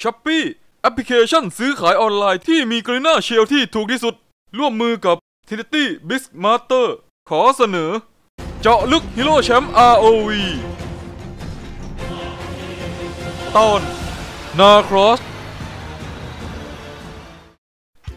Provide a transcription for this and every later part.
ช้อปปี้แอปพลิเคชันซื้อขายออนไลน์ที่มีกรีน่าเชลที่ถูกที่สุด ร่วมมือกับ Trinity b i z Master ขอเสนอ เจาะลึกฮีโร่แชมป์ ROV ตอนนาครอส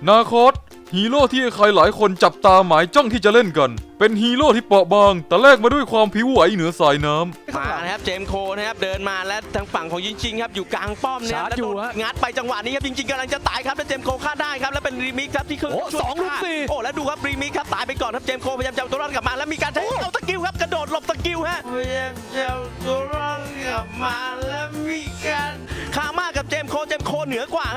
นาคอส ฮีโร่ที่ใครหลายคนจับตาหมายจ้องที่จะเล่นกัน เป็นฮีโร่ที่เปราะบาง แต่แลกมาด้วยความผิวไหวเหนือสายน้ำมานะครับเจมส์โคนะครับเดินมาและทางฝั่งของยิงจิงครับอยู่กลางป้อมนะครับชาร์จอยู่แล้วโดนฮะงัดไปจังหวะนี้ครับยิงจิงกำลังจะตายครับแล้วเจมส์โคฆ่าได้ครับแล้วเป็นรีมิกครับที่คือโอ้ช่วยสองลูกฆ่าสี่โอ้แล้วดูครับรีมิกครับตายไปก่อนครับเจมส์โคพยายามจะเอาตัวรอดกลับมาแล้วมีการใช้เอาสกิลครับกระโดดหลบสกิลฮะพยายามจะเอาตัวรอดกลับมาแล้วมีการคาม่ากับเจมส์โคเจมส์โคเหนือกว่า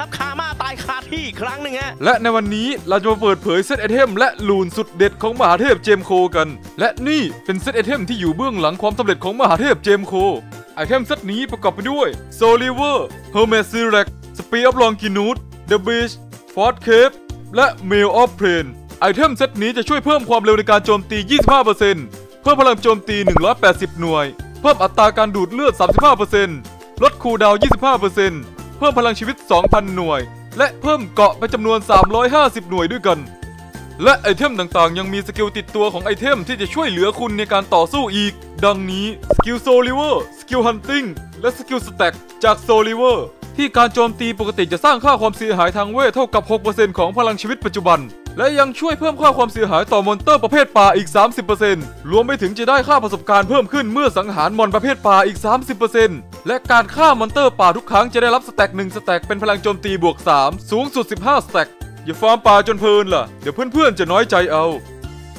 ที่อีกครั้งหนึ่งฮะ และในวันนี้เราจะมาเปิดเผยเซตไอเทมและลูนสุดเด็ดของมหาเทพเจมโคกัน และนี่เป็นเซตไอเทมที่อยู่เบื้องหลังความสำเร็จของมหาเทพเจมโค ไอเทมเซตนี้ประกอบไปด้วยโซลิเวอร์เฮอร์เมสซิเร็กสปีอัพลองกินูดเดอะบีชฟอร์ดเคปและเมลออฟเพลนไอเทมเซตนี้จะช่วยเพิ่มความเร็วในการโจมตี 25%เพิ่มพลังโจมตี 180 หน่วย เพิ่มอัตราการดูดเลือด 35%ลดคูลดาวน์25%เพิ่มพลังชีวิต 2,000 หน่วย และเพิ่มเกาะไปจำนวน 350 หน่วยด้วยกัน และไอเทมต่างๆ ยังมีสกิลติดตัวของไอเทมที่จะช่วยเหลือคุณในการต่อสู้อีก ดังนี้สกิลโซลิเวอร์สกิลฮันติงและสกิลสแต็กจากโซลิเวอร์ ที่การโจมตีปกติจะสร้างค่าความเสียหายทางเวทเท่ากับ 6%ของพลังชีวิตปัจจุบัน และยังช่วยเพิ่มค่าความเสียหายต่อมอนเตอร์ประเภทป่าอีก 30%รวมไปถึงจะได้ค่าประสบการณ์เพิ่มขึ้นเมื่อสังหารมอนประเภทป่าอีก 30%และการฆ่ามอนเตอร์ป่าทุกครั้งจะได้รับสแต็ก1สแต็กเป็นพลังโจมตีบวก 3 สูงสุด 15 สแต็กอย่าฟาร์มป่าจนเพลินล่ะ เดี๋ยวเพื่อนๆจะน้อยใจเอา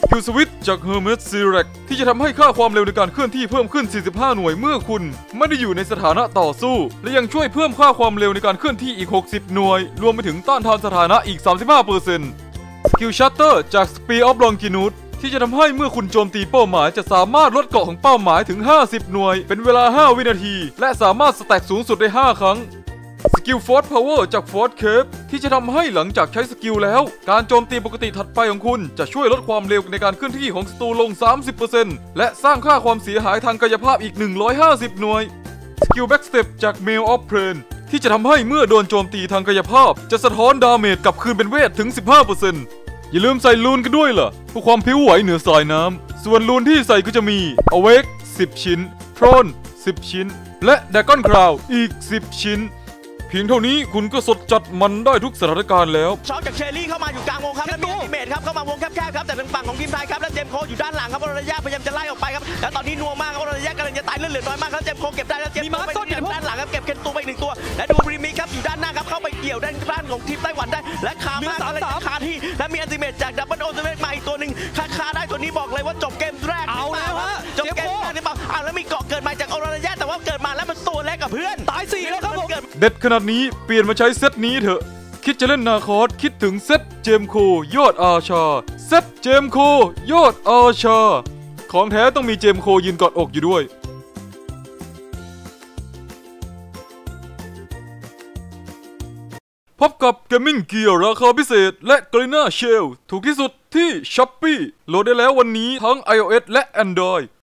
คิวสวิตจาก Hermes s i r e c ที่จะทำให้ค่าความเร็วในการเคลื่อนที่เพิ่มขึ้น 45 หน่วยเมื่อคุณ ไม่ได้อยู่ในสถานะต่อสู้ และยังช่วยเพิ่มค่าความเร็วในการเคลื่อนที่อีก 60 หน่วย รวมไปถึงต้านทานสถานะอีก 35%สกิลชัตเตอร์จาก Speed of Longitude ที่จะทำให้เมื่อคุณโจมตีเป้าหมายจะสามารถลดเกาะของเป้าหมายถึง 50 หน่วย เป็นเวลา 5 วินาที และสามารถสแต็กสูงสุดได้ 5 ครั้ง กิลฟอร์ e พาวเวอร์จากฟอร์ e เคปที่จะทำให้หลังจากใช้สกิลแล้ว การโจมตีปกติถัดไปของคุณ จะช่วยลดความเร็วในการเคลื่อนที่ของศัตรูลง 30%และสร้างค่าความเสียหายทางกายภาพอีก 150 หน่วย สกิลแบ็กสเต็ปจาก Mail of p r a n ที่จะทำให้เมื่อโดนโจมตีทางกายภาพ จะสะท้อนดาเมจกลับคืนเป็นเวทถึง 15%อย่าลืมใส่ลูนกันด้วยล่ะเพื่อความผิวไหวเหนือสายน้ำ ส่วนลูนที่ใส่ก็จะมี Awake 10 ชิ้น Throne 10 ชิ้น และ Dragon Crown อีก 10 ชิ้น เพียงเท่านี้คุณก็สดจัดมันได้ทุกสถานการณ์แล้ว ช็อตจากเชอรี่เข้ามาอยู่กลางวงครับแล้วมีอัลติเมทครับเข้ามาวงแคบๆครับแต่ทางฝั่งของทีมไทยครับแล้วเจมส์โคอยู่ด้านหลังครับวรยะพยายามจะไล่ออกไปครับแล้วตอนนี้นัวมากครับวรยะกำลังจะตายเลือดเหลือน้อยมากครับเจมส์โคเก็บได้แล้วเจมส์มีโคมาไปซ่อนอยู่ในพวกด้านหลังครับเก็บเคนตูไปอีกหนึ่งตัว และดูรีมิกครับอยู่ด้านหน้าครับเข้าไปเกี่ยวด้านข้างของทีมไต้หวันได้ และคาเหลืมาอสามอะไรสามจะคาที่และมีอัลติเมทจากดับเบิลโอเซเว่นมาอีกตัวหนึ่งคาคาได้ตัวนี้บอกเลยว่าจบเกมแรกเอาแล้วฮะจบเกมแรกหรือเปล่าอ้าวแล้วมีเกาะเกิดมาจากอรยะแต่ว่าเกิดมาแล้วมันตัวเล็กกับเพื่อนตายสี่แล้ว เกิดเด็ดขนาดนี้เปลี่ยนมาใช้เซตนี้เถอะ คิดจะเล่นนาคอสคิดถึงเซตเจมโคยอดอาชา เซตเจมโคยอดอาชา ของแท้ต้องมีเจมโคยืนกอดอกอยู่ด้วยพบกับ Gaming Gear ราคาพิเศษ และ g r e n a Shell ถูกที่สุดที่ Shopee โหลดได้แล้ววันนี้ทั้ง iOS และ Android